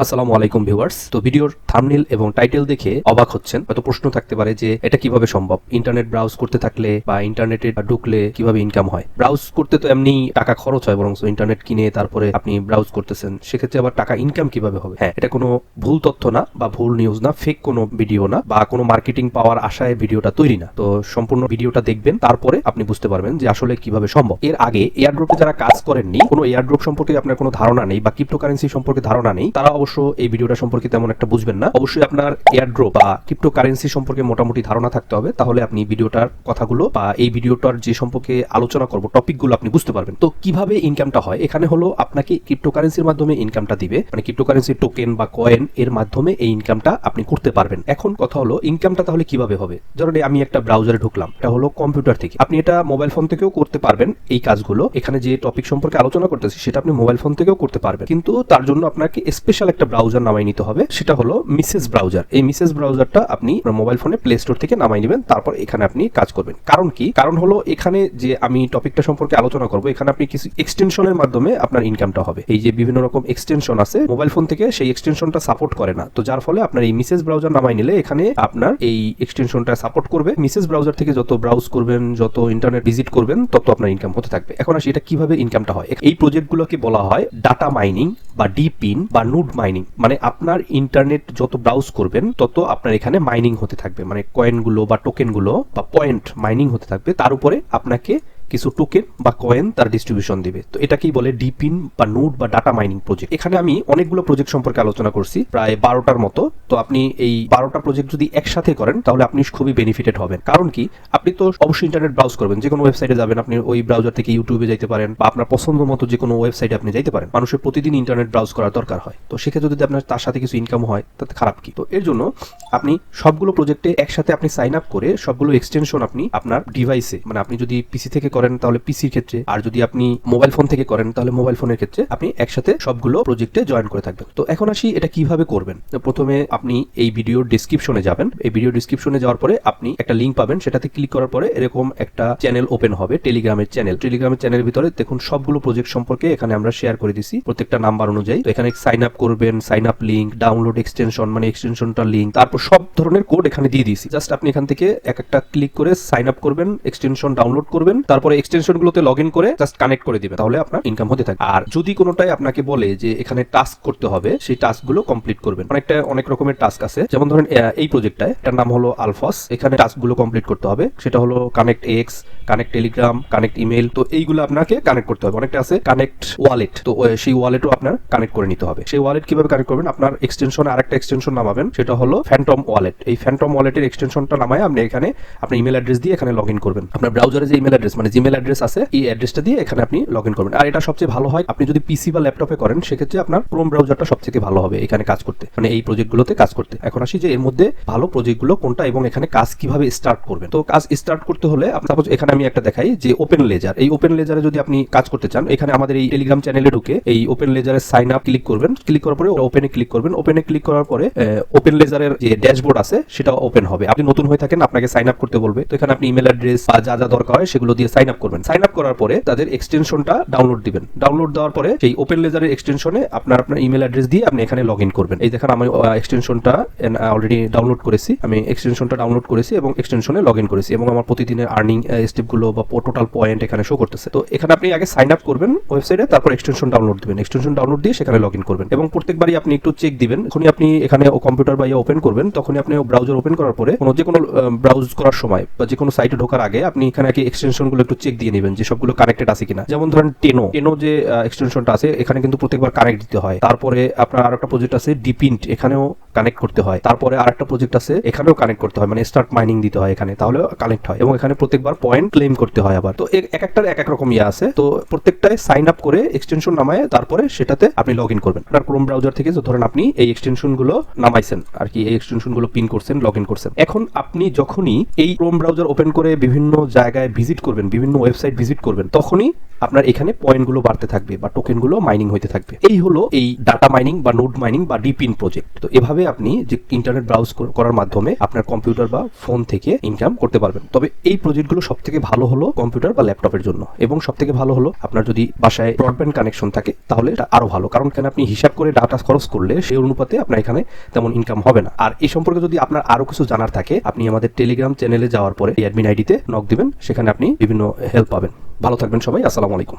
আসসালামু আলাইকুম ভিউয়ার্স। তো ভিডিওর থামনেল এবং টাইটেল দেখে অবাক হচ্ছেন। হয়তো প্রশ্ন থাকতে পারে যে এটা কীভাবে সম্ভব? ইন্টারনেট ব্রাউজ করতে থাকলে বা ইন্টারনেটে ঢুকলে কীভাবে ইনকাম হয়? ব্রাউজ করতে তো এমনি টাকা খরচ হয় বরং ইন্টারনেট কিনে তারপরে আপনি ব্রাউজ করতেছেন। সেক্ষেত্রে আবার টাকা ইনকাম কীভাবে হবে? হ্যাঁ এটা কোনো ভুল তথ্য না বা ভুল নিউজ না ফেক কোনো ভিডিও না বা কোনো মার্কেটিং পাওয়ার আশায় ভিডিওটা তৈরি না। তো সম্পূর্ণ ভিডিওটা দেখবেন, তারপরে আপনি বুঝতে পারবেন যে আসলে কীভাবে সম্ভব। এর আগে এয়ারড্রপে যারা কাজ করেননি, কোনো এয়ারড্রপ সম্পর্কে আপনার কোনো ধারণা নেই বা ক্রিপ্টোকারেন্সি সম্পর্কে ধারণা নেই, তারা অবশ্য এই ভিডিওটা সম্পর্কে তেমন একটা বুঝবেন না। অবশ্যই আপনার এয়ারড্রপ বা ক্রিপ্টোকারেন্সি সম্পর্কে মোটামুটি ধারণা থাকতে হবে। তাহলে আপনি ভিডিওটার কথাগুলো বা এই ভিডিওটার যে সম্পর্কে আলোচনা করব টপিকগুলো আপনি বুঝতে পারবেন। তো কীভাবে ইনকামটা হয়? এখানে হলো আপনাকে ক্রিপ্টোকারেন্সির মাধ্যমে ইনকামটা দিবে। মানে ক্রিপ্টো ক্রিপ্টোকারেন্সি টোকেন বা কয়েন এর মাধ্যমে এই ইনকামটা আপনি করতে পারবেন। এখন কথা হলো ইনকামটা তাহলে কীভাবে হবে? ধরুন আমি একটা ব্রাউজারে ঢুকলাম, এটা হলো কম্পিউটার থেকে। আপনি এটা মোবাইল ফোন থেকেও করতে পারবেন এই কাজগুলো। এখানে যে টপিক সম্পর্কে আলোচনা করতেছি, সেটা আপনি মোবাইল ফোন থেকেও করতে পারবেন। কিন্তু তার জন্য আপনাকে স্পেশাল একটা ব্রাউজার নামাই নিতে হবে, সেটা হলো মিসেস ব্রাউজার এই মিসেস ব্রাউজারটা আপনি মোবাইল ফোনে প্লে স্টোর থেকে নামাই নেবেন, তারপর এখানে আপনি কাজ করবেন। কারণ কি? কারণ হলো এখানে যে আমি টপিকটা সম্পর্কে আলোচনা করব, এখানে আপনি কিছু এক্সটেনশনের মাধ্যমে আপনার ইনকামটা হবে। এই যে বিভিন্ন রকম এক্সটেনশন আছে মোবাইল ফোন থেকে সেই এক্সটেনশনটা সাপোর্ট করে না। তো যার ফলে আপনার এই মিসেস ব্রাউজার নামাই নিলে এখানে আপনার এই এক্সটেনশনটা সাপোর্ট করবে। মিসেস ব্রাউজার থেকে যত ব্রাউজ করবেন, যত ইন্টারনেট ভিজিট করবেন, তত আপনার ইনকাম হতে থাকবে। এখন আসি এটা কীভাবে ইনকামটা হয়? এই প্রজেক্টগুলোকে বলা হয় ডাটা মাইনিং বা ডিপিন বা নুড মাইনিং মানে আপনার ইন্টারনেট যত ব্রাউজ করবেন, তত আপনার এখানে মাইনিং হতে থাকবে। মানে কয়েনগুলো বা টোকেনগুলো বা পয়েন্ট মাইনিং হতে থাকবে। তার উপরে আপনাকে কিছু টোকেন বা কয়েন তার ডিস্ট্রিবিউশন দিবে। তো এটাকেই বলে ডিপিন বা নোট বা ডাটা মাইনিং প্রজেক্ট এখানে আমি অনেকগুলো প্রজেক্ট সম্পর্কে আলোচনা করছি, প্রায় বারোটার মতো। তো আপনি এই বারোটা প্রজেক্ট যদি একসাথে করেন, তাহলে আপনি খুবই বেনিফিটেড হবেন। কারণ কি? আপনি তো অবশ্যই ইন্টারনেট ব্রাউজ করবেন। যে কোনো ওয়েবসাইটে যাবেন, আপনি ওই ব্রাউজার থেকে ইউটিউবে যাইতে পারেন বা আপনার পছন্দ মতো যে কোনো ওয়েবসাইটে আপনি যাইতে পারেন। মানুষের প্রতিদিন ইন্টারনেট ব্রাউজ করার দরকার হয়। তো সেক্ষেত্রে যদি আপনার তার সাথে কিছু ইনকাম হয়, তাতে খারাপ কি? তো এর জন্য আপনি সবগুলো প্রজেক্টে একসাথে আপনি সাইন আপ করে সবগুলো এক্সটেনশন আপনি আপনার ডিভাইসে মানে আপনি যদি পিসি থেকে করেন তাহলে পিসির ক্ষেত্রে। আর যদি আপনি মোবাইল ফোন থেকে করেন, তাহলে মোবাইল ফোনের ক্ষেত্রে আপনি একসাথে সবগুলো প্রজেক্টে জয়েন করে থাকবেন। তো এখন আসি এটা কীভাবে করবেন। প্রথমে আপনি এই ভিডিওর ডিসক্রিপশনে যাবেন। এই ভিডিও ডিসক্রিপশনে যাওয়ার পরে আপনি একটা লিঙ্ক পাবেন। সেটাতে ক্লিক করার পরে এরকম একটা চ্যানেল ওপেন হবে টেলিগ্রামের চ্যানেল টেলিগ্রামের চ্যানেলের ভিতরে দেখুন সবগুলো প্রজেক্ট সম্পর্কে এখানে আমরা শেয়ার করে দিছি, প্রত্যেকটা নাম্বার অনুযায়ী। তো এখানে সাইন আপ করবেন sign up link download extension মানে এক্সটেনশনটার লিঙ্ক তারপর সব ধরনের কোড এখানে দিয়ে দিয়েছি। জাস্ট আপনি এখান থেকে এক একটা ক্লিক করে সাইন আপ করবেন এক্সটেনশন ডাউনলোড করবেন, তারপরে এক্সটেনশন গুলোতে লগ ইন করে জাস্ট কানেক্ট করে দিবেন তাহলে আপনার ইনকাম হতে থাকে আর যদি কোনোটাই আপনাকে বলে যে এখানে টাস্ক করতে হবে, সেই টাস্কগুলো কমপ্লিট করবেন। অনেকটা, অনেক রকমের টাস্ক আছে। যেমন ধরেন এই প্রজেক্টটায় এটার নাম হলো আলফাস এখানে টাস্কগুলো কমপ্লিট করতে হবে। সেটা হলো connect X connect Telegram connect email তো এইগুলো আপনাকে কানেক্ট করতে হবে। অনেকটা আছে কানেক্ট ওয়ালেট তো সেই ওয়ালেটও আপনার কানেক্ট করে নিতে হবে। সেই ওয়ালেট কীভাবে কানেক্ট করবেন? আপনার এক্সটেনশন আরেকটা এক্সটেনশন নামাবেন। সেটা হলো ফ্যান্টম ওয়ালেট এই ফ্যান্টম ওয়ালেটের এক্সটেনশনটা নামায় আপনি এখানে আপনার ইমেল অ্যাড্রেস দিয়ে এখানে লগ ইন করবেন। আপনার ব্রাউজারে যে ইমেল অ্যাড্রেস মানে জিমেল অ্যাড্রেস আছে, এই অ্যাড্রেসটা দিয়ে এখানে আপনি লগ ইন করবেন। আর এটা সবচেয়ে ভালো হয়, আপনি যদি পিসি বা ল্যাপটপে করেন, সেক্ষেত্রে আপনার ক্রোম ব্রাউজারটা সবথেকে ভালো হবে এখানে কাজ করতে। মানে এই প্রজেক্টগুলোতে কাজ করতে। এখন আসি যে এর মধ্যে ভালো প্রজেক্টগুলো কোনটা এবং এখানে কাজ কীভাবে স্টার্ট করবেন। তো কাজ স্টার্ট করতে হলে সাপোজ এখানে আমি একটা দেখাই যে ওপেন লেজার এই ওপেন লেজারে যদি আপনি কাজ করতে চান, এখানে আমাদের এই টেলিগ্রাম চ্যানেলে ঢুকে এই ওপেন লেজারে সাইন আপ ক্লিক করবেন। ক্লিক করার পরে ওপেনে ক্লিক করবেন। ওপেনে ক্লিক করার পরে ওপেন লেজারের যে ড্যাশবোর্ড আছে সেটা ওপেন হবে। আপনি নতুন হয়ে থাকেন, আপনাকে সাইন আপ করতে বলবে। তো এখানে আপনি ইমেল অ্যাড্রেস বা যা যা দরকার হয়, সেগুলো দিয়ে সাইন আপ করবেন। সাইন আপ করার পরে তাদের এক্সটেনশনটা ডাউনলোড দিবেন। ডাউনলোড দেওয়ার পরে সেই ওপেন লেজারের এক্সটেনশনে আপনার আপনার ইমেল অ্যাড্রেস দিয়ে আপনি এখানে লগ ইন করবেন। এই দেখেন আমি এক্সটেনশনটা অলরেডি ডাউনলোড করেছি। আমি এক্সটেনশনটা ডাউনলোড করেছি এবং এক্সটেনশনে লগ ইন করেছি এবং আমার প্রতিদিনের আর্নিং স্টেপগুলো বা টোটাল পয়েন্ট এখানে শো করতেছে। তো এখানে আপনি আগে সাইন আপ করবেন ওয়েবসাইটে তারপর এক্সটেনশন ডাউনলোড দিবেন। এক্সটেনশন ডাউনলোড দিয়ে সেখানে লগ ইন করবেন। এবং প্রত্যেকবারই আপনি একটু চেক দিবেন। যখনই আপনি এখানে কম্পিউটার বা ইয়ে ওপেন করবেন, তখনই আপনি ব্রাউজার ওপেন করার পরে কোনো যে কোনো ব্রাউজ করার সময় বা যে কোনো সাইটে ঢোকার আগে আপনি এখানে আগে এক্সটেনশনগুলো একটু চেক দিয়ে নেবেন যে সবগুলো কানেক্টেড আছে কিনা। যেমন ধরেন টেনো টেনো যে এক্সটেনশনটা আছে, এখানে কিন্তু প্রত্যেকবার কানেক্ট দিতে হয়। তারপরে আপনার আর একটা প্রজেক্ট আছে ডিপিন্ট এখানেও কানেক্ট করতে হয়। তারপরে আর একটা প্রজেক্ট আছে, এখানেও কানেক্ট করতে হয় মানে স্টার্ট মাইনিং দিতে হয় এখানে তাহলে কানেক্ট হয়। এবং এখানে প্রত্যেকবার পয়েন্ট ক্লেম করতে হয় আবার। তো এক একটার এক এক রকম ইয়ে আছে। তো প্রত্যেকটায় সাইন আপ করে এক্সটেনশন নামায়, তারপরে সেটাতে আপনি লগ ইন করবেন। আপনার ক্রোম ব্রাউজার থেকে ধরেন আপনি এই এক্সটেনশনগুলো নামাইছেন, আর কি এই এক্সটেনশনগুলো পিন করছেন লগ ইন করছেন। এখন আপনি যখনই এই ক্রোম ব্রাউজার ওপেন করে বিভিন্ন জায়গায় ভিজিট করবেন, বিভিন্ন ওয়েবসাইট ভিজিট করবেন, তখনই আপনার এখানে পয়েন্টগুলো বাড়তে থাকবে বা টোকেনগুলো মাইনিং হইতে থাকবে। এই হলো এই ডাটা মাইনিং বা নোড মাইনিং বা ডিপিন প্রজেক্ট তো এভাবে এইভাবে আপনি যে ইন্টারনেট ব্রাউজ করার মাধ্যমে আপনার কম্পিউটার বা ফোন থেকে ইনকাম করতে পারবেন। তবে এই প্রজেক্টগুলো সব থেকে ভালো হলো কম্পিউটার বা ল্যাপটপের জন্য। এবং সব থেকে ভালো হলো আপনার যদি বাসায় ব্রডব্যান্ড কানেকশন থাকে, তাহলে এটা আরও ভালো। কারণ কেন আপনি হিসাব করে ডাটা খরচ করলে সেই অনুপাতে আপনার এখানে তেমন ইনকাম হবে না। আর এই সম্পর্কে যদি আপনার আরও কিছু জানার থাকে, আপনি আমাদের টেলিগ্রাম চ্যানেলে যাওয়ার পরে এই অ্যাডমিন আইডিতে নক দিবেন। সেখানে আপনি বিভিন্ন হেল্প পাবেন। ভালো থাকবেন সবাই। আসসালামু আলাইকুম।